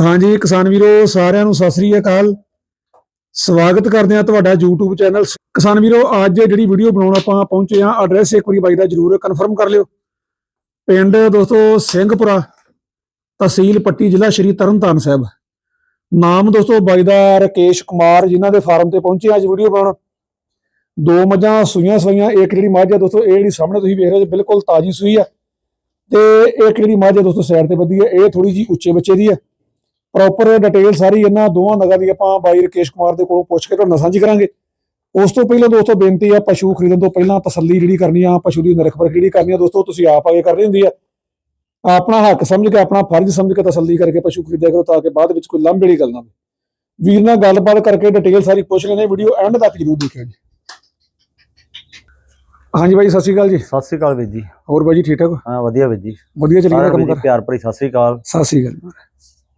ਹਾਂਜੀ ਕਿਸਾਨ ਵੀਰੋ, ਸਾਰਿਆਂ ਨੂੰ ਸਤਿ ਸ੍ਰੀ ਅਕਾਲ। ਸਵਾਗਤ ਕਰਦੇ ਆ ਤੁਹਾਡਾ YouTube ਚੈਨਲ। ਕਿਸਾਨ ਵੀਰੋ, ਅੱਜ ਜਿਹੜੀ ਵੀਡੀਓ ਬਣਾਉਣ ਆਪਾਂ ਪਹੁੰਚੇ ਆ ਐਡਰੈਸ ਇੱਕ ਵਾਰੀ ਬਾਈ ਦਾ ਜਰੂਰ ਕਨਫਰਮ ਕਰ ਲਿਓ। ਪਿੰਡ ਦੋਸਤੋ, ਸਿੰਘਪੁਰਾ, ਤਹਿਸੀਲ ਪੱਟੀ, ਜ਼ਿਲ੍ਹਾ ਸ਼੍ਰੀ ਤਰਨਤਾਰਨ ਸਾਹਿਬ। ਨਾਮ ਦੋਸਤੋ ਬਾਈ ਦਾ ਰਕੇਸ਼ ਕੁਮਾਰ, ਜਿਨ੍ਹਾਂ ਦੇ ਫਾਰਮ ਤੇ ਪਹੁੰਚੇ ਅੱਜ ਵੀਡੀਓ ਬਣਾਉਣ। ਦੋ ਮੱਝਾਂ ਸੂਈਆਂ ਸੂਈਆਂ ਇੱਕ ਜਿਹੜੀ ਮੱਝ ਆ ਦੋਸਤੋ, ਇਹ ਜਿਹੜੀ ਸਾਹਮਣੇ ਤੁਸੀਂ ਵੇਖ ਰਹੇ ਹੋ, ਬਿਲਕੁਲ ਤਾਜੀ ਸੂਈ ਆ। ਤੇ ਇੱਕ ਜਿਹੜੀ ਮੱਝ ਆ ਦੋਸਤੋ ਸਾਈਡ ਤੇ ਬੱਧੀ ਹੈ। ਇਹ ਥੋੜੀ ਜੀ ਉੱਚੇ ਬੱਚੇ ਦੀ ਹੈ। ਪ੍ਰੋਪਰ ਡਿਟੇਲ ਸਾਰੀ ਇਹਨਾਂ ਦੋਵਾਂ ਨਗਾਂ ਦੀ ਆਪਾਂ ਬਾਈ ਰਕੇਸ਼ ਕੁਮਾਰ ਦੇ ਕੋਲੋਂ ਪੁੱਛ ਕੇ ਤੁਹਾਨੂੰ ਸਾਂਝੀ ਕਰਾਂਗੇ। ਉਸ ਤੋਂ ਪਹਿਲਾਂ ਦੋਸਤੋ, ਬੇਨਤੀ ਆ, ਪਸ਼ੂ ਖਰੀਦਣ ਤੋਂ ਪਹਿਲਾਂ ਤਸੱਲੀ ਜਿਹੜੀ ਕਰਨੀ ਆ, ਪਸ਼ੂ ਦੀ ਨਿਰਖ ਪਰਖ ਜਿਹੜੀ ਕਰਨੀ ਆ, ਦੋਸਤੋ, ਤੁਸੀਂ ਆਪ ਆਗੇ ਕਰਨੀ ਹੁੰਦੀ ਆ। ਆਪਣਾ ਹੱਕ ਸਮਝ ਕੇ, ਆਪਣਾ ਫਰਜ਼ ਸਮਝ ਕੇ ਤਸੱਲੀ ਕਰਕੇ ਪਸ਼ੂ ਖਰੀਦਿਆ ਕਰੋ ਤਾਂ ਕਿ ਬਾਅਦ ਵਿੱਚ ਕੋਈ ਲੰਬੇ ਵਾਲੀ ਗੱਲ ਨਾ ਹੋਵੇ। ਵੀਰ ਨਾਲ ਗੱਲਬਾਤ ਕਰਕੇ ਡਿਟੇਲ ਸਾਰੀ ਪੁੱਛ ਲੈਣੇ ਵੀਡੀਓ ਐਂਡ ਤੱਕ ਜਰੂਰ ਦੇਖਿਓ ਜੀ। ਹਾਂਜੀ ਬਾਈ ਸਤਿ ਸ਼੍ਰੀ ਅਕਾਲ ਜੀ। ਸਤਿ ਸ੍ਰੀ ਅਕਾਲ ਵੀਰ ਜੀ। ਹੋਰ ਬਾਈ ਜੀ ਠੀਕ ਠਾਕ ਹੋ? ਵਧੀਆ ਵੀਰ ਜੀ। ਵਧੀਆ ਚੱਲੀ ਸਾਰਿਆਂ ਕੰਮ ਕਰ। ਪਿਆਰ ਭਰੀ ਸਤਿ ਸ੍ਰੀ ਅਕਾਲ। ਸਤਿ ਸ਼੍ਰੀ ਅਕਾਲ।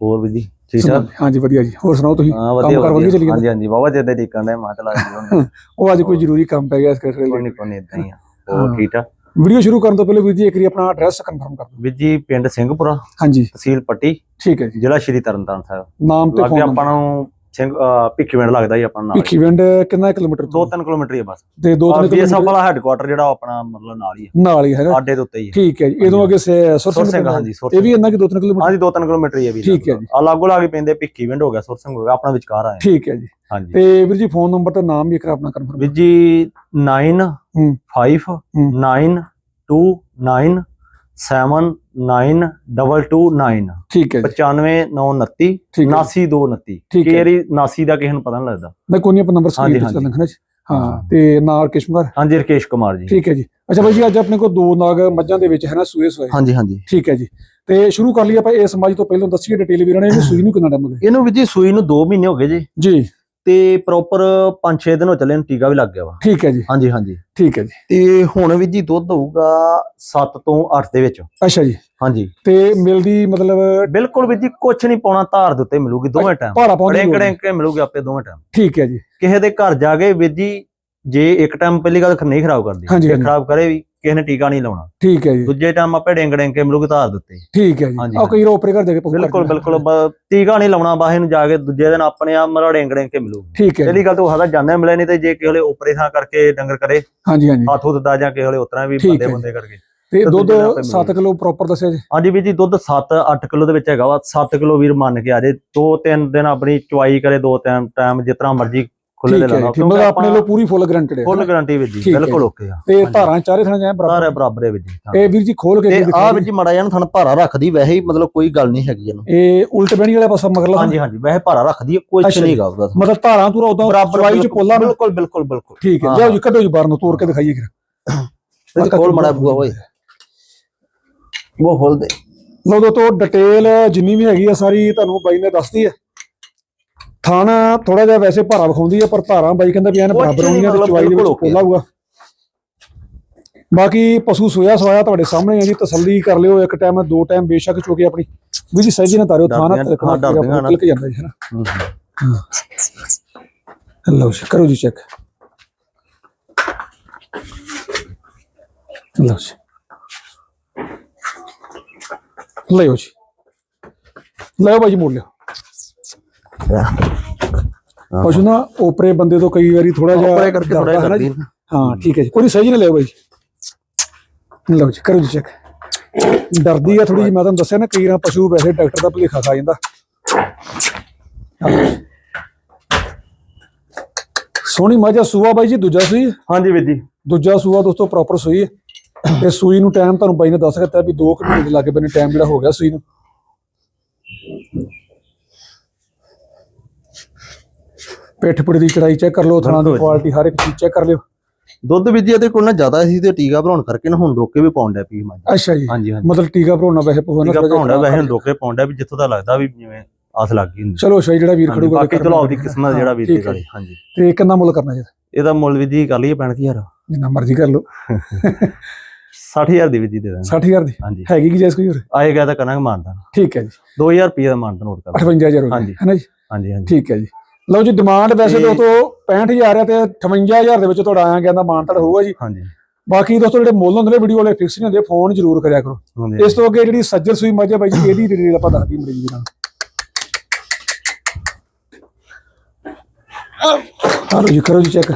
ਹੋਰ ਵੀਰ ਜੀ ਠੀਕ ਠਾਕ? ਹਾਂਜੀ ਵਧੀਆ ਜੀ। ਹੋਰ ਸੁਣਾਓ ਤੁਸੀਂ? ਕੰਮ ਕਾਰ ਵਧੀਆ ਚੱਲੀ ਜਾਂਦਾ? ਹਾਂਜੀ ਹਾਂਜੀ ਬਾਬਾ ਜਿੱਦੇ ਦੇਖਣ ਦੇ ਮਾਂ ਚਲਾ ਜੀ ਉਹ ਅੱਜ ਕੋਈ ਜ਼ਰੂਰੀ ਕੰਮ ਪੈ ਗਿਆ ਇਸ ਕਰਕੇ। ਕੋਈ ਨਹੀਂ ਕੋਈ ਇਦਾਂ ਹੀ ਆ। ਹਾਂ। ਹੋਰ ਠੀਕ ਠਾਕ? ਵੀਡੀਓ ਸ਼ੁਰੂ ਕਰਨ ਤੋਂ ਪਹਿਲੇ ਵੀਰ ਜੀ ਇੱਕ ਵਾਰੀ ਆਪਣਾ ਐਡਰੈਸ ਕਨਫਰਮ ਕਰ ਦਿਓ। ਵੀਰ ਜੀ ਪਿੰਡ ਸਿੰਘਪੁਰਾ ਹਾਂਜੀ। ਤਹਿਸੀਲ ਪੱਟੀ ਠੀਕ ਹੈ ਜੀ। ਜ਼ਿਲ੍ਹਾ ਸ਼੍ਰੀ ਤਰਨਤਾਰਨ ਸਾਹਿਬ। ਨਾਮ ਤੇ ਫੋਨ ਆਪਾਂ ਨੂੰ ਸਿੰਘ ਭਿੱਖੀਵਿੰਡ ਲੱਗਦਾ ਜੀ ਆਪਣਾ ਨਾਲ ਭਿੱਖੀਵਿੰਡ ਕਿੰਨਾ ਕਿਲੋਮੀਟਰ ਤੋਂ? 2-3 ਕਿਲੋਮੀਟਰ ਹੀ ਆ ਬਸ। ਤੇ 2-3 ਬੀਐਸਐਫ ਕਿਲੋਮੀਟਰ ਵਾਲਾ ਹੈੱਡਕੁਆਟਰ ਜਿਹੜਾ ਆਪਣਾ ਮਤਲਬ ਨਾਲ ਹੀ ਆ। ਨਾਲ ਹੀ ਹੈ ਨਾ? ਆਡੇ ਦੇ ਉੱਤੇ ਹੀ ਠੀਕ ਹੈ ਜੀ। ਇਹਦੋਂ ਅੱਗੇ ਸੁਰ ਸਿੰਘ ਹਾਂਜੀ ਇਹ ਵੀ ਇੰਨਾ ਕਿ 2-3 ਕਿਲੋਮੀਟਰ? ਹਾਂਜੀ 2-3 ਕਿਲੋਮੀਟਰ ਹੀ ਆ ਵੀਰ ਠੀਕ ਹੈ ਜੀ। ਆ ਲਾਗੋ ਲਾਗੇ ਪੈਂਦੇ ਭਿੱਖੀਵਿੰਡ ਹੋ ਗਿਆ ਸੁਰ ਸਿੰਘ ਹੋ ਗਿਆ ਆਪਣਾ ਵਿਚਕਾਰ ਆਇਆ ਠੀਕ ਹੈ ਜੀ। ਹਾਂਜੀ। ਤੇ ਵੀਰ ਜੀ ਫੋਨ ਨੰਬਰ ਤੇ ਨਾਮ ਵੀ ਇੱਕ ਆਪਣਾ ਕਨਫਰਮ ਵੀਰ ਜੀ 9 ਹੂੰ। 5 ਹੂੰ। 9 2 9 7 9 229 ਠੀਕ ਹੈ ਜੀ 95 929 ਠੀਕ ਹੈ 8229 ਠੀਕ 89 ਦਾ ਕਿਸੇ ਨੂੰ ਪਤਾ ਨਹੀਂ ਲੱਗਦਾ ਮੈਂ ਕੋਈ ਨਹੀਂ ਆਪਣਾ ਨੰਬਰ ਸਕਰੀਨ ਹਾਂਜੀ, ਤੇ ਲਿਖਣਾ ਜੀ ਹਾਂ ਤੇ ਨਾਲ ਕਿਸ਼ਮਗਰ ਹਾਂਜੀ ਰਕੇਸ਼ ਕੁਮਾਰ ਜੀ ਠੀਕ ਹੈ ਜੀ ਅੱਛਾ ਬਾਈ ਜੀ ਅੱਜ ਆਪਣੇ ਕੋਲ ਦੋ ਨਾਗ ਮੱਝਾਂ ਦੇ ਵਿੱਚ ਹੈ ਨਾ ਸੂਏ ਸੂਏ ਹਾਂਜੀ ਹਾਂਜੀ ਠੀਕ ਹੈ ਜੀ ਤੇ ਸ਼ੁਰੂ ਕਰ ਲਈ ਆਪਾਂ ਇਸ ਮੱਝ ਤੋਂ ਪਹਿਲਾਂ ਦੱਸੀਏ ਡਿਟੇਲ ਵੀਰਾਂ ਨੇ ਇਹਨੂੰ ਸੂਈ ਨੂੰ ਕਿੰਨਾ ਟਾਈਮ ਹੋ ਗਿਆ ਇਹਨੂੰ ਵੀ ਜੀ ਸੂਈ ਨੂੰ 2 ਮਹੀਨੇ ਹੋ ਗਏ ਜੀ ਜੀ ਤੇ ਪ੍ਰੋਪਰ 5-6 ਦਿਨ ਹੋ ਚੱਲੇ ਨੂੰ ਟੀਕਾ ਵੀ ਲੱਗ ਗਿਆ ਵਾ। ਠੀਕ ਹੈ ਜੀ। ਹਾਂਜੀ ਹਾਂਜੀ। ਠੀਕ ਹੈ ਜੀ। ਤੇ ਹੁਣ ਵੀ ਜੀ ਦੁੱਧ ਹੋਊਗਾ 7 ਤੋਂ 8 ਦੇ ਵਿੱਚ। ਅੱਛਾ ਜੀ। ਹਾਂਜੀ। ਤੇ ਮਿਲਦੀ ਮਤਲਬ ਬਿਲਕੁਲ ਵੀ ਜੀ ਕੁਛ ਨਹੀਂ ਪਾਉਣਾ ਧਾਰ ਦੇ ਉੱਤੇ ਮਿਲੂਗੀ ਦੋਵੇਂ ਟਾਈਮ ਪਾਉਂਦੀ ਕੜੇ ਕੇ ਮਿਲੂਗੀ ਆਪੇ ਦੋਵੇਂ ਟਾਈਮ ਠੀਕ ਹੈ ਜੀ। ਕਿਸੇ ਦੇ ਘਰ ਜਾ ਕੇ ਵੀਰ ਜੀ ਜੇ ਇੱਕ ਟਾਈਮ ਪਹਿਲੀ ਗੱਲ ਨਹੀਂ ਖਰਾਬ ਕਰਦੀ ਜੇ। ਖਰਾਬ ਕਰੇ ਵੀ। ਕਿਸੇ ਨੇ ਟੀਕਾ ਨਹੀਂ ਲਾਉਣਾ। ਠੀਕ ਹੈ ਜੀ। ਦੂਜੇ ਟਾਈਮ ਆਪੇ ਡਿੰਗ ਡਿੰਗ ਕੇ ਮਿਲੂਗੀ ਧਾਰ ਦਿੱਤੇ। ਠੀਕ ਹੈ ਜੀ। ਆ ਕਈ ਰੋਪਰੇ ਘਰ ਜਾ ਕੇ ਬਿਲਕੁਲ ਬਿਲਕੁਲ। ਟੀਕਾ ਨਹੀਂ ਲਾਉਣਾ ਬਾਹਰ ਨੂੰ ਜਾ ਕੇ ਦੂਜੇ ਦਿਨ ਆਪਣੇ ਆਪ ਮਰਾ ਡਿੰਗ ਡਿੰਗ ਕੇ ਮਿਲੂਗੀ ਠੀਕ ਹੈ ਪਹਿਲੀ ਗੱਲ ਤਾਂ ਹਦਾ ਜਾਂਦੇ ਮਿਲੇ ਨਹੀਂ ਤੇ ਜੇ ਕਿਸੇ ਵੇਲੇ ਉਪਰੇ ਥਾਂ ਕਰਕੇ ਡੰਗਰ ਕਰੇ ਹਾਂਜੀ ਹਾਂਜੀ। ਹੱਥ ਹੁੱਥ ਦਾ ਜਾਂ ਕਿਸੇ ਵੇਲੇ ਉਤਰਾ ਵੀ ਬੰਦੇ ਬੰਦੇ ਕਰਕੇ। ਤੇ ਦੁੱਧ ਦੂਜੇ ਨਾਲ ਆਪੇ 7 ਕਿਲੋ ਪ੍ਰੋਪਰ ਦੱਸਿਆ ਜੀ? ਹਾਂਜੀ ਵੀ ਜੀ ਦੁੱਧ 7-8 ਕਿਲੋ ਦੇ ਵਿੱਚ ਹੈਗਾ ਵਾ। 7 ਕਿਲੋ ਵੀਰ ਮੰਨ ਕੇ ਆ ਜੇ। ਦੋ ਤਿੰਨ ਦਿਨ ਆਪਣੀ ਚੁਆਈ ਕਰੇ ਦੋ ਟਾਈਮ ਟਾਈਮ ਜਿਸ ਤਰ੍ਹਾਂ ਮਰਜ਼ੀ ਖੁੱਲੇ ਦੇ ਲਾਣਾ ਮਤਲਬ ਆਪਣੇ ਲਈ ਪੂਰੀ ਫੁੱਲ ਗਰੰਟਡ ਹੈ। ਫੁੱਲ ਗਾਰੰਟੀ ਵਿੱਚ ਜੀ ਬਿਲਕੁਲ। ਓਕੇ ਆ। ਤੇ। ਧਾਰਾਂ ਚਾਰੇ ਥਾਂ ਜਾਏ ਬਰਾਬਰ ਬਰਾਬਰ ਹੈ ਵੀਰ ਜੀ। ਇਹ ਵੀਰ ਜੀ ਖੋਲ ਕੇ ਤੇ ਦਿਖਾ ਆ। ਵਿੱਚ ਮੜਾ ਜਾਨ ਥਣ ਭਾਰਾ ਰੱਖਦੀ ਵੈਸੇ ਹੀ ਮਤਲਬ ਕੋਈ ਗੱਲ ਨਹੀਂ ਹੈਗੀ ਇਹਨੂੰ। ਇਹ ਉਲਟ ਬਹਿਣੀ ਵਾਲਾ ਪਾਸਾ ਮਗਰਲਾ ਹਾਂਜੀ ਹਾਂਜੀ ਵੈਸੇ ਭਾਰਾ ਰੱਖਦੀ ਹੈ ਕੋਈ ਨਹੀਂ। ਹੈਗਾ ਉਹਦਾ। ਮਤਲਬ ਧਾਰਾਂ ਤੂਰਾ ਉਦਾਂ ਬਰਾਬਰ ਚਵਾਈ ਚ ਪੋਲਾ ਬਿਲਕੁਲ ਬਿਲਕੁਲ ਬਿਲਕੁਲ। ਠੀਕ ਹੈ ਲਿਆਓ ਜੀ ਕੱਢੋ ਜੀ ਬਾਹਰ ਨੂੰ ਤੋੜ ਕੇ ਦਿਖਾਈਏ ਫਿਰ। ਤੇ ਕੋਲ ਮੜਾ ਬੂਆ ਓਏ। ਉਹ ਖੋਲ ਦੇ। ਲੋ ਤੋਂ ਡਿਟੇਲ ਜਿੰਨੀ ਵੀ ਹੈਗੀ ਆ ਸਾਰੀ ਤੁਹਾਨੂੰ ਬਾਈ ਨੇ ਦੱਸਦੀ ਹੈ। ਥਾਣਾ ਥੋੜਾ ਜਿਹਾ ਵੈਸੇ ਭਾਰਾ ਵਿਖਾਉਂਦੀ ਹੈ ਪਰ ਧਾਰਾਂ ਬਾਈ ਕਹਿੰਦਾ ਵੀ ਐਨ ਬਰਾਬਰ ਨਹੀਂ ਹੋਣਗੀਆਂ ਤੇ ਚਵਾਈ ਦੇ ਵਿੱਚ ਪੋਲਾ ਹੋਊਗਾ ਬਾਕੀ ਪਸ਼ੂ ਸੋਇਆ ਸਵਾਇਆ ਤੁਹਾਡੇ ਸਾਹਮਣੇ ਹੈ ਜੀ ਤਸੱਲੀ ਕਰ ਲਿਓ ਇੱਕ ਟਾਈਮ ਦੋ ਟਾਈਮ ਬੇਸ਼ੱਕ ਚੋਕੇ ਆਪਣੀ ਵੀ ਜੀ ਸਹੀ ਨਾ ਤਾਰਿਓ ਥਾਣਾ ਨਾ। ਕਲਿਕ ਜਾਂਦਾ ਜੀ ਹੈ ਨਾ ਲਓ ਜੀ ਕਰੋ ਜੀ ਚੈੱਕ ਲਓ ਜੀ ਲਿਓ ਜੀ ਲਿਓ ਬਾਜੀ ਮੋੜ ਲਿਓ ਪਸ਼ੂ ਨਾ ਓਪਰੇ ਬੰਦੇ ਤੋਂ ਕਈ ਵਾਰੀ ਥੋੜਾ ਜਿਹਾ ਉੱਪਰੇ ਕਰਕੇ ਥੋੜਾ ਜਿਹਾ ਜੀ। ਹਾਂ ਠੀਕ ਹੈ ਜੀ। ਕੋਈ ਸਹੀ ਨਾ ਲਿਓ ਬਾਈ ਲਓ ਜੀ ਕਰੋ ਜੀ ਚੈੱਕ ਡਰਦੀ ਆ ਥੋੜੀ ਜਿਹੀ ਮੈਂ ਤੁਹਾਨੂੰ ਦੱਸਿਆ ਨਾ ਕਈ ਵਾਰ ਪਸ਼ੂ ਵੈਸੇ ਡਾਕਟਰ ਦਾ ਭੁਲੇਖਾ ਖਾ ਜਾਂਦਾ। ਸੋਹਣੀ ਮਾਝਾ ਸੂਆ ਬਾਈ ਜੀ ਦੂਜਾ ਸੂਈ? ਹਾਂਜੀ ਵੀਰ ਜੀ। ਦੂਜਾ ਸੂਆ ਦੋਸਤੋ ਪ੍ਰੋਪਰ ਸੂਈ। ਹੈ ਤੇ ਸੂਈ ਨੂੰ ਟਾਈਮ ਤੁਹਾਨੂੰ ਬਾਈ ਨੇ ਦੱਸ ਦਿੱਤਾ ਵੀ 2 ਮਹੀਨੇ ਦੇ ਲਾਗੇ ਬੰਨੇ ਟਾਈਮ ਜਿਹੜਾ ਹੋ ਗਿਆ ਸੂਈ ਨੂੰ। ਪਿੱਠ ਪੁੜੀ ਦੀ ਚੜਾਈ ਚੈੱਕ ਕਰ ਲਓ ਥਣਾ ਦੀ। ਕੁਆਲਿਟੀ ਹਰ ਇੱਕ ਚੀਜ਼ ਚੈੱਕ ਕਰ ਲਿਓ। ਦੁੱਧ ਵੀ ਜੀ ਇਹਦੇ ਕੋਲ ਨਾ ਜ਼ਿਆਦਾ ਸੀ ਤੇ ਟੀਕਾ ਭਰਾਉਣ ਕਰਕੇ ਨਾ ਹੁਣ ਰੋਕੇ ਵੀ ਪਾਉਂਦਾ ਪੀ ਮੱਝ ਅੱਛਾ ਜੀ। ਹਾਂਜੀ ਹਾਂਜੀ। ਮਤਲਬ ਟੀਕਾ ਭਰੋਣਾ ਵੈਸੇ ਪਵਾਉਣਾ ਟੀਕਾ ਭਰਾਉਂਦਾ ਵੈਸੇ ਰੋਕੇ ਪਾਉਂਦਾ ਵੀ ਜਿੱਥੋਂ ਦਾ ਲੱਗਦਾ ਵੀ ਜਿਵੇਂ ਆਸ ਲੱਗ ਗਈ ਹੁੰਦੀ। ਚਲੋ ਸ਼ਾਇਦ ਜਿਹੜਾ ਵੀਰ ਖੜੂਗਾ ਬਾਕੀ ਚਲੋ ਆਪਦੀ ਕਿਸਮਤ ਜਿਹੜਾ ਵੀਰ ਦੀ। ਗਾੜੀ ਹਾਂਜੀ। ਤੇ ਕਿੰਨਾ ਮੁੱਲ ਕਰਨਾ ਜੀ ਇਹਦਾ? ਮੁੱਲ ਵੀ ਜੀ ਕਰ ਲਈਏ 65000 ਜਿੰਨਾ ਮਰਜ਼ੀ ਕਰ ਲਓ। 60000 ਦੀ ਵੀ ਜੀ ਦੇ ਦਾਂਗੇ 60000 ਦੀ? ਹੈਗੀ ਕੀ ਜੈਸ ਕੋਈ ਹੋਰ? ਆਏਗਾ ਤਾਂ ਕਰਾਂਗੇ ਮਾਨਦਾਨ। ਠੀਕ ਹੈ ਜੀ। 2000 ਰੁਪਏ ਦਾ ਮਾਨਦਾਨ ਹੋਰ ਕਰ 58000 ਹੋ ਗਿਆ। ਹਾਂਜੀ। ਹੈ ਨਾ ਜੀ? ਹਾਂਜੀ ਹਾਂਜੀ। ਠੀਕ ਹੈ ਜੀ। ਲਓ ਜੀ ਡਿਮਾਂਡ ਵੈਸੇ ਦੋਸਤੋ 65000 ਹੈ ਤੇ 58000 ਦੇ ਵਿੱਚ ਤੁਹਾਡਾ ਆਇਆ ਗਿਆ ਮਾਨ ਤੁਹਾਡਾ ਹੋਊਗਾ ਜੀ। ਹਾਂਜੀ। ਬਾਕੀ ਦੋਸਤੋ ਜਿਹੜੇ ਮੁੱਲ ਹੁੰਦੇ ਨੇ ਵੀਡੀਓ ਵਾਲੇ ਫਿਕਸ ਨਹੀਂ ਹੁੰਦੇ ਫੋਨ ਜ਼ਰੂਰ ਕਰਿਆ ਕਰੋ। ਇਸ ਤੋਂ ਅੱਗੇ ਜਿਹੜੀ ਸੱਜਰ ਸੂਈ ਮੱਝ ਬਾਈ ਜੀ ਇਹਦੀ ਡਿਟੇਲ ਆਪਾਂ ਦੱਸਦੀ ਮਰੀਜ਼ ਦੇ ਨਾਲ। ਕਰੋ ਜੀ ਕਰੋ ਜੀ ਚੈੱਕ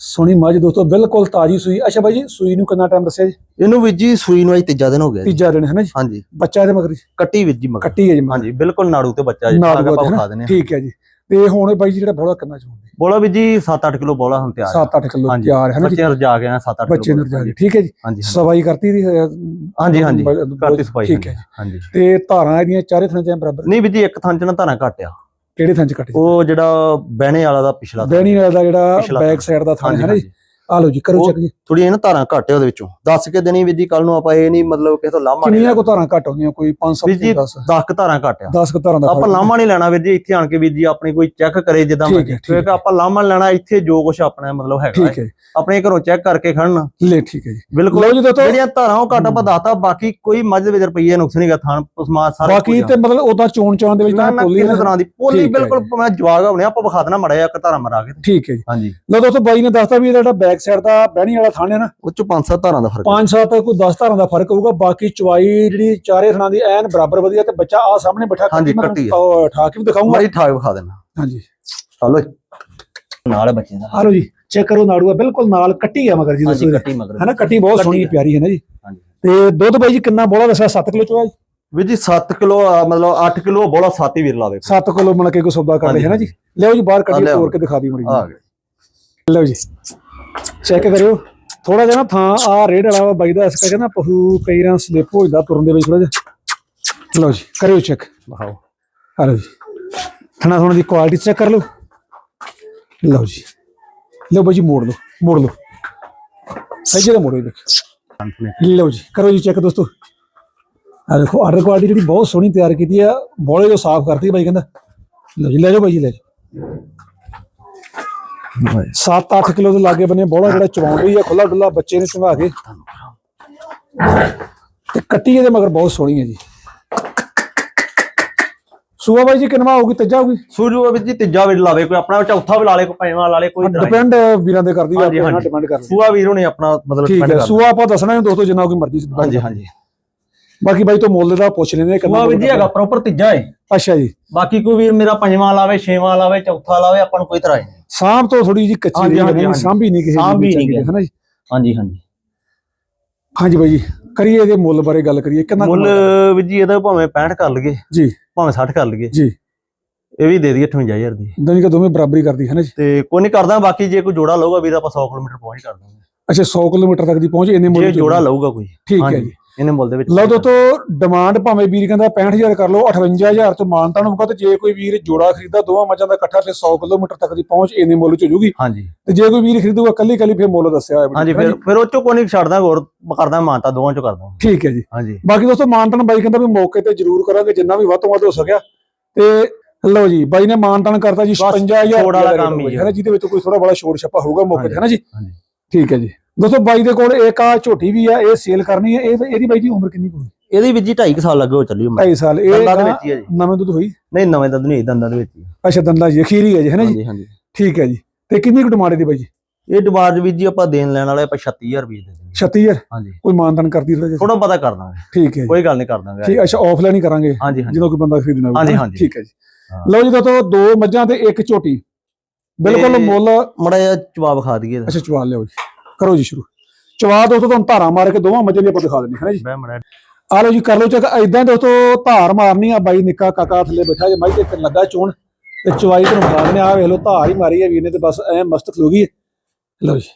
ਸੋਹਣੀ ਮੱਝ ਦੋਸਤੋ ਬਿਲਕੁਲ ਤਾਜੀ ਸੂਈ। ਅੱਛਾ ਬਾਈ ਜੀ ਸੂਈ ਨੂੰ ਕਿੰਨਾ ਟਾਈਮ ਦੱਸਿਆ ਜੀ? ਇਹਨੂੰ ਵੀਰ ਸੂਈ ਨੂੰ ਅੱਜ ਤੀਜਾ ਦਿਨ ਹੋ ਗਿਆ ਤੀਜਾ ਦਿਨ ਹੈ ਨਾ ਜੀ? ਹਾਂਜੀ। ਬੱਚਾ ਇਹਦੇ ਮਗਰ ਕੱਟੀ ਵੀਰ ਮਗਰ। ਕੱਟੀ ਹੈ ਜੀ ਹਾਂਜੀ ਬਿਲਕੁਲ ਨਾੜੂ ਤੇ ਬੱਚਾ ਜੀ। ਆਪਾਂ ਵਿਖਾ ਦਿੰਦੇ ਠੀਕ ਹੈ ਜੀ। ਤੇ ਹੁਣ ਬਾਈ ਜੀ ਜਿਹੜਾ ਬੋਲਾ ਕਿੰਨਾ ਚਾਹੁੰਦੇ ਬੋਲਾ ਵੀਰ ਜੀ 7-8 ਕਿਲੋ ਬੋਲਾ ਹੁਣ ਤਿਆਰ ਹੈ 7-8 ਕਿਲੋ ਤਿਆਰ ਹੈ ਨਾ ਬੱਚੇ ਰਜਾ ਕੇ 7-8 ਬੱਚੇ ਨੂੰ ਰਜਾ ਕੇ ਠੀਕ ਹੈ ਜੀ। ਸਵਾਈ ਕਰਤੀ ਦੀ ਹਾਂਜੀ ਹਾਂਜੀ ਕਰਤੀ ਸਫ਼ਾਈ ਠੀਕ ਹੈ ਹਾਂਜੀ। ਤੇ ਧਾਰਾਂ ਇਹਦੀਆਂ ਚਾਰੇ ਥਾਂ ਚ ਬਰਾਬਰ? ਨਹੀਂ ਵੀਰ ਜੀ ਇੱਕ ਥਾਂ ਚ ਨਾ ਧਾਰਾਂ ਘੱਟ ਆ। ਕਿਹੜੇ ਥਾਂ ਚ ਕੱਟੀ ਉਹ ਜਿਹੜਾ ਬਹਿਣੇ ਵਾਲਾ ਦਾ ਪਿਛਲਾ ਬੈਣੀ ਨਾਲ ਦਾ ਜਿਹੜਾ ਬੈਕ। ਸਾਈਡ ਦਾ ਥਾਂ ਹੈ ਨਾ ਜੀ? ਆ ਲਓ ਜੀ ਕਰੋ ਚੈੱਕ ਜੀ। ਥੋੜੀ ਇਹ ਨਾ ਧਾਰਾਂ ਘੱਟ ਆ ਉਹਦੇ ਵਿੱਚੋਂ। ਦੱਸ ਕੇ ਦੇਣੀ ਜੀ ਕੱਲ ਨੂੰ ਆਪਾਂ ਇਹ ਨਹੀਂ ਮਤਲਬ ਕਿਸੇ ਤੋਂ ਲਾਮਾ ਨਹੀਂ ਕਿੰਨੀਆਂ ਕੋ ਧਾਰਾਂ ਘੱਟ ਹੁੰਦੀਆਂ ਕੋਈ 5 ਵੀਰ 7 ਜੀ 10 10 ਕੁ ਧਾਰਾਂ ਘੱਟ ਆ। 10 ਕੁ ਧਾਰਾਂ ਦਾ ਆਪਾਂ ਲਾਮਾ ਨਹੀਂ ਲੈਣਾ ਵੀਰ ਜੀ ਇੱਥੇ ਆਣ ਕੇ ਵੀਰ ਜੀ ਆਪਣੀ ਕੋਈ ਚੈੱਕ ਕਰੇ ਜਿੱਦਾਂ ਹੈ, ਕਿਉਂਕਿ ਆਪਾਂ ਲਾਮਾ ਨੀ ਲੈਣਾ ਇੱਥੇ ਜੋ ਕੁਝ ਆਪਣਾ ਮਤਲਬ ਹੈਗਾ। ਠੀਕ ਹੈ। ਆਪਣੇ ਘਰੋਂ ਚੈੱਕ ਕਰਕੇ ਖੜਨ। ਲੈ ਠੀਕ ਹੈ ਜੀ। ਬਿਲਕੁਲ ਲਓ ਜੀ ਦੋਸਤੋ। ਜਿਹੜੀਆਂ ਧਾਰਾਂ ਉਹ ਘੱਟ ਆਪਾਂ ਦੱਸਤਾ ਬਾਕੀ ਕੋਈ ਮੱਝ ਦੇ ਵਿੱਚ ਰੁਪਈਏ ਨੁਕਸ ਨਹੀਂਗਾ ਥਾਂ ਪਸਮਾ ਸਾਰੇ ਬਾਕੀ ਤੇ ਮਤਲਬ ਉਦਾਂ ਚੋਣ ਚਾਣ ਦੇ ਵਿੱਚ ਨਾ ਤਾਂ ਨਾ ਪੋਲੀ ਕਿਸੇ ਤਰ੍ਹਾਂ ਦੀ ਪੋਲੀ ਹੈ ਬਿਲਕੁਲ ਮੈਂ ਜਵਾਗ ਆਉਣੇ ਆਪਾਂ ਵਿਖਾ ਦੇਣਾ ਮੜਾ ਇੱਕ ਧਾਰਾਂ ਮਰਾ ਕੇ। ਠੀਕ ਹੈ ਜੀ। ਹਾਂਜੀ। ਲਓ ਦੋਸਤੋ ਬਾਈ ਨੇ ਦੱਸਤਾ ਵੀ ਇਹਦਾ ਜਿਹੜਾ ਬੈਕ ਸਾਈਡ ਦਾ ਬਹਿਣੀ ਵਾਲਾ ਥਾਂ ਹੈ ਨਾ। ਉਹ ਚ ਪੰਜ ਸੱਤ ਧਾਰਾਂ ਦਾ ਫ਼ਰਕ 5-7 ਕੋਈ 10 ਧਾਰਾਂ ਦਾ ਫ਼ਰਕ ਹੋਊਗਾ ਬਾਕੀ ਚਵਾਈ ਜਿਹੜੀ ਚਾਰੇ ਥਾਂ ਦੀ ਐਨ ਬਰਾਬਰ ਵਧੀਆ ਤੇ ਬੱਚਾ ਆ ਸਾਹਮਣੇ ਬੈਠਾ ਹਾਂਜੀ, ਮੈਂ ਠਾ ਕੇ ਵੀ ਦਿਖਾਉਂਗਾ ਮਾਰੀ ਠਾਕ ਵਿਖਾ ਦੇਣਾ। ਹਾਂਜੀ। ਚਲੋ ਨਾਲ ਹੈ ਬੱਚੇ ਦਾ। ਲਓ ਜੀ ਚੈੱਕ ਕਰੋ ਨਾੜੂਆ ਬਿਲਕੁਲ ਨਾਲ ਕੱਟੀ ਆ ਮਗਰ ਜੀ ਦੱਸੋ ਕੱਟੀ ਮਗਰ। ਹੈ ਨਾ ਕੱਟੀ ਬਹੁਤ ਸੋਹਣੀ। ਪਿਆਰੀ ਹੈ ਨਾ ਜੀ। ਹਾਂਜੀ। ਤੇ ਦੁੱਧ ਬਾਈ ਜੀ ਕਿੰਨਾ ਬੋਲਾ ਦੱਸਿਆ 7 ਕਿਲੋ ਚੋਆ ਜੀ? ਵੀਰ ਜੀ 7 ਕਿਲੋ ਮਤਲਬ 8 ਕਿਲੋ ਬੋਲਾ 7 ਹੀ ਵੀਰ ਲਾਵੇ 7 ਕਿਲੋ ਮਣ ਕੇ ਕੋਈ ਸੌਦਾ ਕਰ ਲਏ ਹੈ ਨਾ ਜੀ। ਲਿਆਓ ਜੀ ਬਾਹਰ ਕੱਢੀ। ਤੋੜ ਕੇ ਦਿਖਾ ਦੀ ਮੜੀ ਆ ਗਏ। ਲਓ ਜੀ। ਚੈੱਕ ਕਰਿਓ। ਥੋੜਾ ਜਿਹਾ ਨਾ ਥਾਂ ਆ ਰੇਡ ਵਾਲਾ ਵਾ ਬਾਈ ਦਾ ਇਸ ਕਰਕੇ ਨਾ ਪਸ਼ੂ ਕਈ ਰਾਂ ਸਲਿੱਪ ਹੋ ਜਾਂਦਾ ਤੁਰਨ ਦੇ ਵਿੱਚ ਥੋੜਾ ਜਿਹਾ। ਲਓ ਜੀ ਕਰਿਓ ਚੈੱਕ ਵਿਖਾਓ ਆ ਲਓ ਜੀ। ਥਣਾ ਥੋੜਾ ਦੀ ਕੁਆਲਿਟੀ ਚੈੱਕ ਕਰ ਲਓ। ਲਓ ਜੀ। ਲਓ ਬਾਈ ਜੀ ਮੋੜ ਲਓ ਮੋੜ ਲਓ। ਸਹੀ ਮੋੜੋ ਜੀ ਦੇਖੋ। ਲਓ ਜੀ ਕਰੋ ਜੀ ਚੈੱਕ ਦੋਸਤੋ। ਆ ਦੇਖੋ ਆਰਡਰ ਕੁਆਲਿਟੀ ਜਿਹੜੀ ਬਹੁਤ ਸੋਹਣੀ ਤਿਆਰ ਕੀਤੀ ਆ ਬੋਲੇ ਜੋ ਸਾਫ਼ ਕਰਤੀ ਬਾਈ ਕਹਿੰਦਾ। ਲਓ ਜੀ ਲੈ ਜਾਓ ਬਾਈ ਜੀ ਲੈ ਜਾਓ। 7-8 ਕਿਲੋ ਦੇ ਲਾਗੇ ਬੰਨੇ ਬੋਲਾ ਜਿਹੜਾ ਚਵਾਉਣ ਰਹੀ ਆ ਖੁੱਲਾ ਡੁੱਲਾ ਬੱਚੇ ਨੇ ਚੰਗਾ ਕੇ ਤੇ ਕੱਟੀ ਇਹਦੇ ਮਗਰ ਬਹੁਤ ਸੋਹਣੀ ਹੈ ਜੀ ਸੂਆ ਬਾਈ ਜੀ ਕਿੰਨਾ ਹੋਊਗੀ ਤੀਜਾ ਹੋਊਗੀ ਸੂਰਜ ਵੀਰ ਜੀ ਤੀਜਾ ਵੀਰ ਲਾਵੇ ਕੋਈ ਆਪਣਾ ਚੌਥਾ ਵੀ ਲਾ ਲੇ ਕੋਈ ਪੰਜਵਾਂ ਲਾ ਲੇ ਕੋਈ ਤਰ੍ਹਾਂ ਹੀ। ਡਿਪੈਂਡ ਵੀਰਾਂ ਦੇ ਕਰਦੀ ਆ ਹਾਂਜੀ, ਆਪਣਾ ਹਾਂਜੀ। ਡਿਪੈਂਡ ਕਰਦੀ ਸੂਆ ਵੀਰ ਹੋਣੇ ਆਪਣਾ ਮਤਲਬ ਠੀਕ depend ਹੈ ਕਰਦਾ। ਸੂਆ ਆਪਾਂ ਦੱਸਣਾ ਨਹੀਂ ਦੋਸਤੋ ਜਿੰਨਾ ਕੋਈ ਮਰਜ਼ੀ ਹਾਂਜੀ। ਹਾਂਜੀ ਬਾਕੀ ਬਾਈ ਤੋਂ ਮੁੱਲ ਦਾ ਪੁੱਛ ਲੈਂਦੇ ਕਿੰਨਾ ਸੂਆ ਵੀਰ ਜੀ ਹੈਗਾ ਪ੍ਰੋਪਰ ਤੀਜਾ ਹੈ ਅੱਛਾ ਜੀ। ਬਾਕੀ ਕੋਈ ਵੀਰ ਮੇਰਾ ਪੰਜਵਾਂ ਲਾਵੇ ਛੇਵਾਂ ਲਾਵੇ ਚੌਥਾ ਲਾਵੇ ਆਪਾਂ ਨੂੰ ਕੋਈ ਤਰ੍ਹਾਂ ਨਹੀਂ। ਸਾਂਭ ਤੋਂ ਥੋੜੀ ਜੀ ਕੱਚੀ ਰਹੀ ਹੈ। ਸਾਂਭੀ ਨਹੀਂ ਕਿਸੇ ਸਾਂਭੀ ਦੀ ਨਹੀਂ ਹੈ ਨਾ ਜੀ? ਹਾਂਜੀ ਹਾਂਜੀ। ਹਾਂਜੀ ਬਾਈ ਜੀ ਕਰੀਏ ਇਹਦੇ ਮੁੱਲ ਬਾਰੇ ਗੱਲ ਕਰੀਏ ਕਿੰਨਾ ਕੁ ਮੁੱਲ ਮੁੱਲ? ਵੀਰ ਜੀ ਇਹਦਾ ਭਾਵੇਂ 65 ਕਰ ਲਈਏ ਜੀ। ਭਾਵੇਂ 60 ਕਰ ਲਈਏ ਜੀ। ਇਹ ਵੀ ਦੇ ਦਈਏ 58000 ਦੀ। ਦਨੀ ਦੋਵੇਂ ਬਰਾਬਰੀ ਕਰਦੀ ਹੈ ਨਾ ਜੀ? ਤੇ ਕੋਈ ਨਹੀਂ ਕਰਦਾ ਬਾਕੀ ਜੇ ਕੋਈ ਜੋੜਾ ਲਊਗਾ ਵੀਰ ਆਪਾਂ 100 ਕਿਲੋਮੀਟਰ ਪਹੁੰਚ ਕਰ ਦਾਂਗੇ ਅੱਛਾ 100 ਕਿਲੋਮੀਟਰ ਤੱਕ ਦੀ ਪਹੁੰਚ ਇੰਨੇ ਮੁੱਲ ਜੇ ਜੋੜਾ। ਲਊਗਾ ਕੋਈ। ਠੀਕ ਹੈ। ਜੀ। ਇਹਨੇ ਮੁੱਲ ਦੇ ਵਿੱਚ ਲਓ ਦੋਸਤੋ ਡਿਮਾਂਡ ਭਾਵੇਂ ਵੀਰ ਕਹਿੰਦਾ 65000 ਕਰ ਲਓ 58000 ਤੋਂ ਮਾਨਤਾ ਨੂੰ ਤੇ ਜੇ ਕੋਈ ਵੀਰ ਜੋੜਾ ਖਰੀਦਾ ਦੋਵਾਂ ਮੱਝਾਂ ਦਾ ਇਕੱਠਾ ਤੇ 100 ਕਿਲੋਮੀਟਰ ਤੱਕ ਦੀ ਪਹੁੰਚ ਇੰਨੇ ਮੁੱਲ ਚ ਹੋ ਜੂਗੀ। ਹਾਂਜੀ। ਤੇ ਜੇ ਕੋਈ ਵੀਰ ਖਰੀਦੂਗਾ ਕੱਲੀ ਕੱਲੀ ਫਿਰ ਮੁੱਲ ਦੱਸਿਆ ਹੋਇਆ ਹਾਂਜੀ ਫਿਰ ਫਿਰ ਉਹ ਚੋਂ ਕੋਈ ਨਹੀਂ ਛੱਡਦਾ ਹੋਰ ਕਰਦਾ ਮਾਨਤਾ ਦੋਵਾਂ ਚੋਂ ਕਰਦਾ। ਠੀਕ ਹੈ ਜੀ। ਹਾਂਜੀ। ਬਾਕੀ ਦੋਸਤੋ ਮਾਨਤਨ ਬਾਈ ਕਹਿੰਦਾ ਵੀ ਮੌਕੇ ਤੇ ਜ਼ਰੂਰ ਕਰਾਂਗੇ ਜਿੰਨਾ ਵੀ ਵੱਧ ਤੋਂ ਵੱਧ ਹੋ ਸਕਿਆ। ਤੇ ਲਓ ਜੀ ਬਾਈ ਨੇ ਮਾਨਤਨ ਕਰਤਾ ਜੀ ਬਸ 55000 ਛੋੜ ਵਾਲਾ ਕੰਮ ਹੀ ਹੈ। ਜਿਹਦੇ ਵਿੱਚ ਕੋਈ ਥੋੜਾ ਬੜਾ ਛੋੜ ਛੱਪਾ ਹੋਊਗਾ ਮੌਕੇ ਤੇ ਹੈ ਨਾ ਜੀ। ਠੀਕ ਹੈ ਜੀ। ਦੋਸਤੋ ਬਾਈ ਦੇ ਕੋਲ ਇੱਕ ਆ ਝੋਟੀ ਵੀ ਆ ਇਹ ਸੇਲ ਕਰਨੀ ਹੈ ਇਹ ਇਹਦੀ ਬਾਈ ਦੀ ਉਮਰ ਕਿੰਨੀ ਕੁ ਇਹਦੀ ਵਿੱਚ ਹੀ 2.5 ਸਾਲ ਲੱਗੇ ਹੋ ਚੱਲੀ ਉਮਰ। 2.5 ਸਾਲ ਇਹ ਦੰਦਾਂ ਦੇ ਵਿੱਚ ਹੀ ਹੈ ਜੀ। ਨਵੇਂ ਦੁੱਧ ਹੋਈ? ਨਹੀਂ ਨਵੇਂ ਦੰਦ ਨਹੀਂ ਦੰਦਾਂ ਦੇ ਵਿੱਚ ਹੀ ਅੱਛਾ ਦੰਦਾ ਜੀ ਅਖੀਰੀ ਹੈ ਜੀ ਹੈ ਨਾ ਜੀ? ਹਾਂਜੀ ਠੀਕ ਹੈ ਜੀ। ਤੇ ਕਿੰਨੀ ਕੁ ਡਿਮਾਂਡ ਦੀ ਬਾਈ ਜੀ? ਇਹ ਡਿਮਾਂਡ ਵੀ ਜੀ ਆਪਾਂ ਦੇਣ ਲੈਣ ਵਾਲੇ ਆਪਾਂ 36000 ਰੁਪਏ ਦੇ ਦਿੰਦੇ 36000 ਹਾਂਜੀ। ਕੋਈ ਮਾਨਤਨ ਕਰਦੀ ਥੋੜਾ ਜਿਹਾ? ਥੋੜਾ ਪਤਾ ਕਰ ਦਾਂਗੇ। ਠੀਕ ਹੈ ਜੀ। ਕੋਈ ਗੱਲ ਨਹੀਂ ਕਰ ਦਾਂਗੇ। ਠੀਕ ਅੱਛਾ ਆਫਲਾਈਨ ਹੀ ਕਰਾਂਗੇ ਜਦੋਂ ਕੋਈ ਬੰਦਾ ਖਰੀਦਣਾ ਹੋਵੇ ਹਾਂਜੀ? ਹਾਂਜੀ। ਠੀਕ ਹੈ ਜੀ। ਲਓ ਜੀ ਦੋਸਤੋ ਦੋ ਮੱਝਾਂ ਤੇ ਇੱਕ ਝੋਟੀ। ਬਿਲਕੁਲ ਮੁੱਲ ਮੜਾ ਜਿਹਾ ਜਵਾਬ ਖਾ ਦਈਏ ਅੱਛਾ ਚਵਾ ਲਿਓ ਜੀ। ਕਰੋ ਜੀ ਸ਼ੁਰੂ। ਚਵਾ ਦੋਸਤੋ ਤੁਹਾਨੂੰ ਧਾਰਾਂ ਮਾਰ ਕੇ ਦੋਵਾਂ ਮੱਝਾਂ ਦੀ ਆਪਾਂ ਦਿਖਾ ਦਿੰਦੇ ਹਾਂ ਜੀ? ਮੈਂ ਮੜਾ ਆ ਲਓ ਜੀ ਕਰ ਲਓ ਚੱਕ। ਇਦਾਂ ਦੋਸਤੋ ਧਾਰ ਮਾਰਨੀ ਆ ਬਾਈ ਨਿੱਕਾ ਕਾਕਾ ਥੱਲੇ ਬੈਠਾ ਜੇ ਮਾਈ ਤੇ ਇੱਕ ਲੱਗਾ ਚੋਣ ਤੇ ਚਵਾਈ ਤੁਹਾਨੂੰ ਖਾ ਦਿੰਦੇ ਆ। ਵੇਖ ਲਓ ਧਾਰ ਹੀ ਮਾਰੀ ਹੈ ਵੀਰ ਨੇ ਤੇ ਬਸ ਐ ਮਸਤ ਖਲੋ ਗਈ। ਲਓ ਜੀ।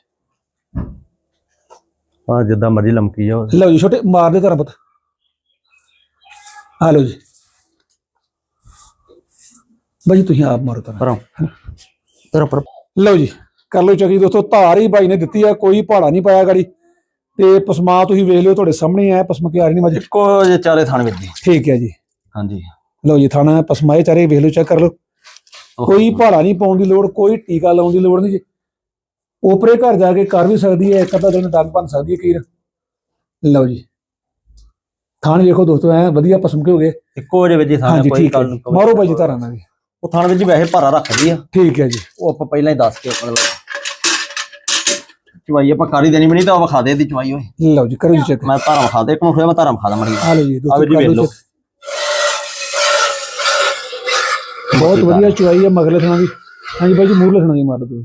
ਹਾਂ ਜਿੱਦਾਂ ਮਰਜ਼ੀ ਲਮਕੀ ਜਾਓ। ਲਓ ਜੀ ਛੋਟੇ ਮਾਰ ਦੇ ਧਾਰਾਂ ਪੁੱਤ। ਆ ਲਓ ਜੀ। ਬਾਈ ਤੁਸੀਂ ਆਪ ਮਾਰੋ ਪਰੋਂ ਤੇਰਾ ਪਰ ਲਓ ਜੀ। ਕਰ ਲਓ ਚੱਕੀ ਦੋਸਤੋ ਧਾਰ ਹੀ ਬਾਈ ਨੇ ਦਿੱਤੀ ਆ ਕੋਈ ਭਾੜਾ ਨਹੀਂ ਪਾਇਆ ਗਾੜੀ। ਤੇ ਪਸਮਾ ਤੁਸੀਂ ਵੇਖ ਲਿਓ ਤੁਹਾਡੇ ਸਾਹਮਣੇ ਆ ਪਸਮ ਕਿਆਰੀ ਨਹੀਂ ਮੱਝ ਇੱਕੋ ਜੇ ਚਾਰੇ ਥਾਣ ਵਿੱਚ ਜੀ। ਠੀਕ ਹੈ ਜੀ। ਹਾਂਜੀ। ਲਓ ਜੀ ਥਾਣਾ ਪਸਮਾਏ ਚਾਰੇ ਵੇਖ ਲਓ ਚੈੱਕ ਕਰ ਲਓ। ਕੋਈ ਭਾੜਾ ਨਹੀਂ ਪਾਉਣ ਦੀ ਲੋੜ ਕੋਈ ਟੀਕਾ ਲਾਉਣ ਦੀ ਲੋੜ ਨਹੀਂ ਜੀ। ਉਪਰੇ ਘਰ ਜਾ ਕੇ ਕਰ ਵੀ ਸਕਦੀ ਹੈ ਇੱਕ ਅੱਧਾ ਦਿਨ ਡੰਗ ਬਣ ਸਕਦੀ ਹੈ ਕੀਰ ਲਓ ਜੀ। ਥਾਣ ਵੇਖੋ ਦੋਸਤੋ ਐ ਵਧੀਆ ਪਸਮ ਕੇ ਹੋ ਗਏ। ਇੱਕੋ ਜੇ ਵਿੱਚ ਹੀ ਥਾਣ ਕੋਈ ਗੱਲ। ਨਹੀਂ ਮਾਰੋ ਬਾਈ ਜੀ ਧਾਰਾਂ ਨਾਲ ਜੀ। ਉਹ ਥਾਣ ਵਿੱਚ ਵੈਸੇ ਭਾਰਾ ਰੱਖਦੀ ਆ। ਠੀਕ ਹੈ ਜੀ। ਉਹ ਆਪਾਂ ਪਹਿਲਾਂ ਹੀ ਦੱਸ ਕੇ ਮਤਲਬ ਚਵਾਈ ਆਪਾਂ ਕਰ ਹੀ ਦੇਣੀ ਵੀ ਨਹੀਂ ਤਾਂ ਉਹ ਵਿਖਾ ਦੇ ਦੀ ਚਵਾਈ ਹੋਏ ਲਓ ਜੀ ਕਰੋ ਜੀ ਚੈੱਕ। ਮੈਂ ਧਾਰਾ ਵਿਖਾ ਦੇ ਇੱਕ ਹੋਇਆ ਮੈਂ ਧਾਰਾ ਵਿਖਾ ਦਾਂ ਮੜੀ ਆ ਲਓ ਜੀ ਜੀ ਕਰ ਵੇਖ ਲਓ। ਬਹੁਤ ਵਧੀਆ ਚੁਆਈ ਹੈ ਮਗਲੇ ਥਾਂ ਦੀ ਹਾਂਜੀ ਬਾਈ ਜੀ ਮੂਰ ਲਿਖਣਾ ਦੀ ਮਾਰ ਦੋ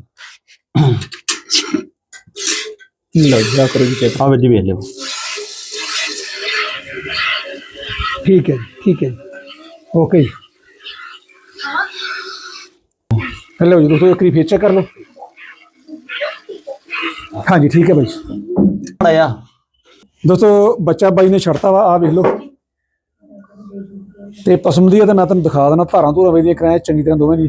ਲਓ ਜਾ ਕਰੋ ਜੀ ਚੈੱਕ। ਆ ਵੀਰ ਜੀ ਵੇਖ ਲਿਓ। ਠੀਕ ਹੈ ਠੀਕ ਹੈ ਓਕੇ ਜੀ। ਹੈਲੋ ਜੀ ਦੋਸਤੋ ਇੱਕ ਵਾਰੀ ਫੇਰ ਚੈੱਕ ਕਰ ਲਓ। ਹਾਂਜੀ ਠੀਕ ਹੈ ਬਾਈ। ਜੀ। ਆਇਆ। ਦੋਸਤੋ ਬੱਚਾ ਬਾਈ ਨੇ ਛੱਡਤਾ ਵਾ ਆ ਵੇਖ ਲਓ। ਤੇ ਪਸਮ ਦੀ ਆ ਤਾਂ ਮੈਂ ਤੁਹਾਨੂੰ ਦਿਖਾ ਦੇਣਾ ਧਾਰਾਂ ਧੂਰਾਂ ਵੇਦੀਆਂ ਕਰਾਇਆ ਚੰਗੀ ਤਰ੍ਹਾਂ ਦੋਵੇਂ ਦੀ।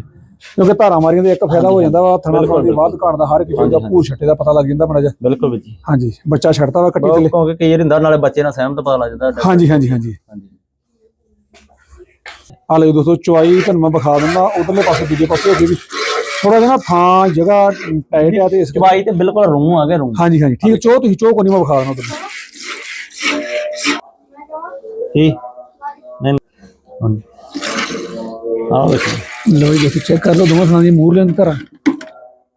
ਕਿਉਂਕਿ ਧਾਰਾਂ ਮਾਰੀਆਂ ਦੇ ਇੱਕ ਫਾਇਦਾ ਹੋ ਜਾਂਦਾ ਵਾ ਥਣਾ ਥਣਾ ਦੀ ਬਾਅਦ ਘਾਣ ਦਾ ਹਰ ਇੱਕ ਚੀਜ਼ ਦਾ ਭੂ ਛੱਟੇ ਦਾ ਪਤਾ ਲੱਗ ਜਾਂਦਾ ਬੜਾ ਜਿਹਾ। ਬਿਲਕੁਲ ਵੀਰ ਜੀ। ਹਾਂਜੀ ਬੱਚਾ ਛੱਡਤਾ ਵਾ ਕੱਟੀ ਥੱਲੇ। ਕਿਉਂਕਿ ਕਈ ਵਾਰ ਹੁੰਦਾ ਨਾਲੇ ਬੱਚੇ ਨਾਲ ਸਹਿਮਤ ਪਤਾ ਲੱਗ ਜਾਂਦਾ। ਹਾਂਜੀ ਹਾਂਜੀ ਹਾਂਜੀ। ਹਾਂਜੀ। ਆ ਲਓ ਜੀ ਦੋਸਤੋ ਚੁਆਈ ਤੁਹਾਨੂੰ ਮੈਂ ਵਿਖਾ ਦਿੰਦਾ ਉਧਰਲੇ ਪਾਸੇ ਦੂਜੇ ਪਾਸੇ ਹੋ ਗਈ ਵੀ। ਥੋੜਾ ਜਿਹਾ ਨਾ ਥਾਂ ਜਗ੍ਹਾ ਟਾਈਟ ਆ ਤੇ ਇਸ ਕਰਕੇ ਚਵਾਈ ਤੇ ਬਿਲਕੁਲ ਰੂਹ ਆ ਗਿਆ ਰੂਹ ਹਾਂਜੀ ਹਾਂਜੀ। ਠੀਕ ਚੋ ਤੁਸੀਂ ਚੋ ਕੋ ਨਹੀਂ ਮੈਂ ਵਿਖਾ ਦਿੰਦਾ ਉਧਰ ਠੀਕ ਨਹੀਂ ਹਾਂਜੀ। ਆ ਵੇਖੋ। ਲਓ ਜੀ ਤੁਸੀਂ ਚੈੱਕ ਕਰ ਲਓ ਦੋਵਾਂ ਥਾਂ ਦੀ ਮੂਰ ਲੈਣ ਧਰਾਂ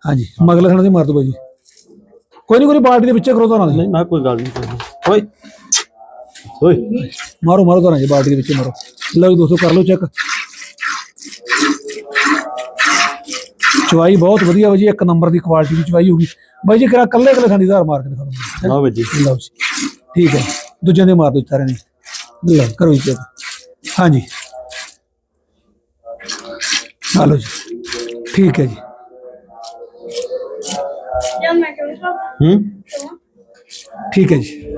ਹਾਂਜੀ ਮਗਲੇ ਥਾਂ ਦੀ ਮਾਰ ਦੋ ਬਾਈ ਕੋਈ ਨਹੀਂ ਕੋਈ ਬਾਲਟੀ ਦੇ ਵਿੱਚ ਕਰੋ ਦੀ। ਨਹੀਂ ਨਾ ਕੋਈ ਗੱਲ ਨਹੀਂ ਓਏ। ਓਏ। ਮਾਰੋ ਮਾਰੋ ਧਾਰਾਂ ਜੀ ਬਾਲਟੀ ਦੇ ਵਿੱਚ ਮਾਰੋ। ਲਓ ਜੀ ਦੋਸਤੋ ਕਰ ਲਓ ਚੈੱਕ ਚੁਆਈ ਬਹੁਤ ਵਧੀਆ ਵਾ ਜੀ ਇੱਕ ਨੰਬਰ ਦੀ ਕੁਆਲਿਟੀ ਦੀ ਚੁਆਈ ਹੋਗੀ ਬਾਈ ਜੀ ਕਿਰਾ ਕੱਲੇ ਕੱਲੇ ਧਾਰ ਮਾਰ ਕੇ ਦਿਖਾ ਦਿਓ। ਜੀ। ਲਓ ਜੀ ਠੀਕ ਹੈ। ਦੂਜਿਆਂ ਦੇ ਮਾਰ ਦੋ ਚਾਰੇ ਨੇ ਲਓ ਕਰੋ ਜੀ ਚੈੱਕ। ਹਾਂਜੀ। ਲਓ ਜੀ ਠੀਕ ਹੈ ਜੀ। ਹੂੰ? ਠੀਕ ਹੈ ਜੀ।